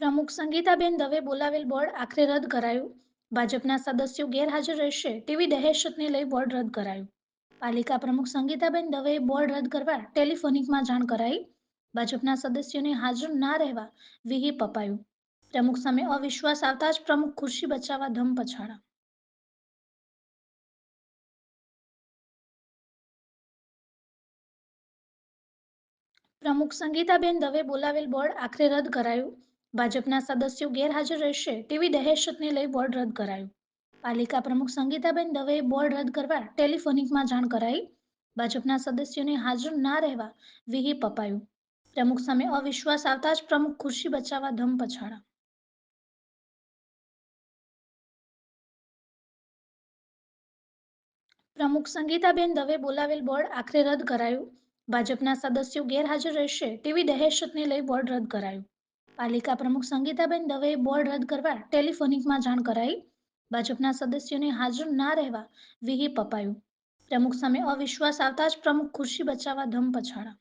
પ્રમુખ સંગીતાબેન દવે બોલાવેલ બોર્ડ આખરે રદ કરાયું. ભાજપના સદસ્યો ગેરહાજર રહેશે તેવી દહેશતને લઈ બોર્ડ રદ કરાયું. પાલિકા પ્રમુખ સંગીતાબેન દવેએ બોર્ડ રદ કરવા ટેલિફોનિકમાં જાણ કરાઈ. ભાજપના સદસ્યોને હાજર ના રહેવા વિહીપ અપાયું પ્રમુખ સામે અવિશ્વાસ આવતા જ પ્રમુખ ખુરશી બચાવવા ધમ પછાડા. પ્રમુખ સંગીતાબેન દવે બોલાવેલ બોર્ડ આખરે રદ કરાયું. ભાજપના સદસ્યો ગેરહાજર રહેશે તેવી દહેશતને લઈ બોર્ડ રદ કરાયું. પાલિકા પ્રમુખ સંગીતાબેન દવેએ બોર્ડ રદ કરવા ટેલિફોનિકમાં જાણ કરાઈ. ભાજપના સદસ્યોને હાજર ના રહેવા વિહીપ અપાયું પ્રમુખ સામે અવિશ્વાસ આવતા જ પ્રમુખ ખુરશી બચાવવા ધમ પછાડા. પ્રમુખ સંગીતાબેન દવે બોલાવેલ બોર્ડ આખરે રદ કરાયું. ભાજપના સદસ્યો ગેરહાજર રહેશે તેવી દહેશતને લઈ બોર્ડ રદ કરાયું. પાલિકા પ્રમુખ સંગીતાબેન દવેએ બોર્ડ રદ કરવા ટેલિફોનિકમાં જાણ કરાઈ. ભાજપના સદસ્યોને હાજર ના રહેવા વિહીપ અપાયું પ્રમુખ સામે અવિશ્વાસ આવતા જ પ્રમુખ ખુરશી બચાવવા ધમ પછાડા